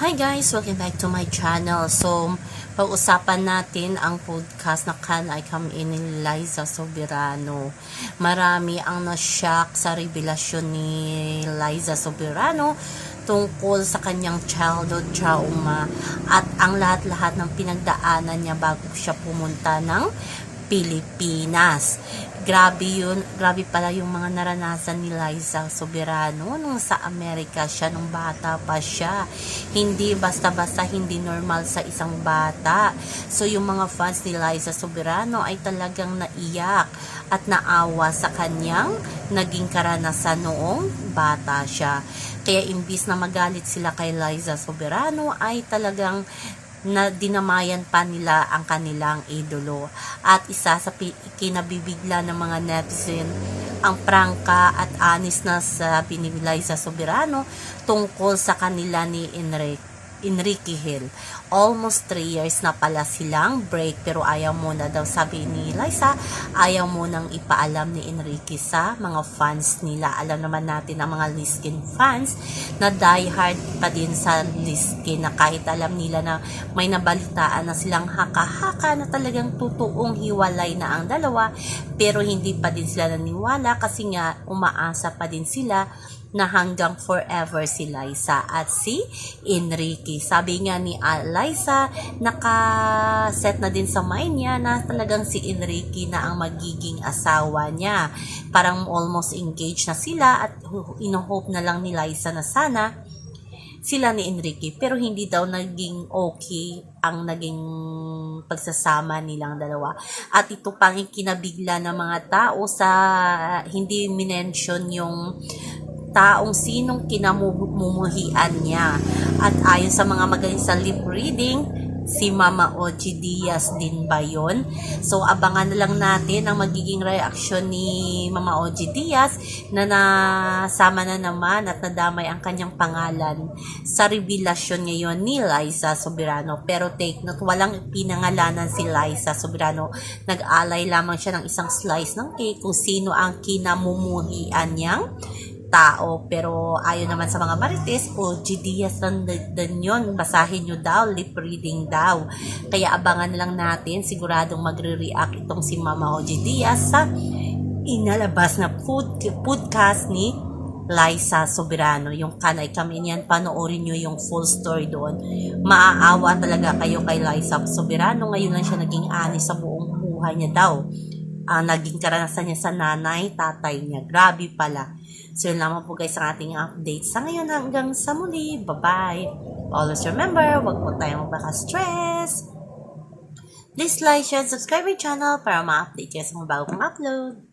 Hi guys! Welcome back to my channel. So, pag-usapan natin ang podcast na Can I Come In ni Liza Soberano. Marami ang na-shock sa revelasyon ni Liza Soberano tungkol sa kanyang childhood trauma at ang lahat-lahat ng pinagdaanan niya bago siya pumunta ng Pilipinas. Grabe yun, grabe pala yung mga naranasan ni Liza Soberano nung sa Amerika siya, nung bata pa siya. Hindi basta-basta, hindi normal sa isang bata. So yung mga fans ni Liza Soberano ay talagang naiyak at naawa sa kanyang naging karanasan noong bata siya. Kaya imbis na magalit sila kay Liza Soberano ay talagang na dinamayan pa nila ang kanilang idolo. At isa sa kinabibigla ng mga netizen ang prangka at anis na sabi ni Liza Soberano tungkol sa kanila ni Enrique. Enrique Hill. Almost 3 years na pala silang break pero ayaw mo na daw sabi ni Liza, ayaw mo nang ipaalam ni Enrique sa mga fans nila. Alam naman natin ang mga Liskin fans na diehard pa din sa Liskin na kahit alam nila na may nabalitaan na silang haka-haka na talagang totoong hiwalay na ang dalawa pero hindi pa din sila naniwala kasi nga umaasa pa din sila na hanggang forever si Liza at si Enrique. Sabi nga ni ah, Liza, naka-set na din sa mind niya na talagang si Enrique na ang magiging asawa niya. Parang almost engaged na sila at ino-hope na lang ni Liza na sana sila ni Enrique pero hindi daw naging okay ang naging pagsasama nilang dalawa at ito pang kinabigla ng mga tao sa hindi minention yung taong sinong kinamumuhian niya at ayon sa mga magaling sa lip reading si Mama Oji Diaz din ba yun? So, abangan na lang natin ang magiging reaksyon ni Mama Oji Diaz na nasama na naman at nadamay ang kanyang pangalan sa revelasyon ngayon ni Liza Soberano. Pero take note, walang pinangalanan si Liza Soberano. Nag-alay lamang siya ng isang slice ng cake kung sino ang kinamumuhian niyang tao. Pero ayon naman sa mga marites, o G. Diaz lang din yun. Basahin nyo daw, lip reading daw. Kaya abangan lang natin, siguradong magre-react itong si Mama Oji Diaz sa inalabas na food, podcast ni Liza Soberano. Yung kanay kami niyan, panoorin nyo yung full story doon. Maaawa talaga kayo kay Liza Soberano. Ngayon lang siya naging ani sa buong buhay niya daw. Ang naging karanasan niya sa nanay, tatay niya. Grabe pala. So yun lamang po guys ang ating update sa ngayon hanggang sa muli. Bye-bye. Always remember, wag po tayong magpaka-stress. Please like, share, and subscribe my channel para ma-update kayo sa mga bagong upload.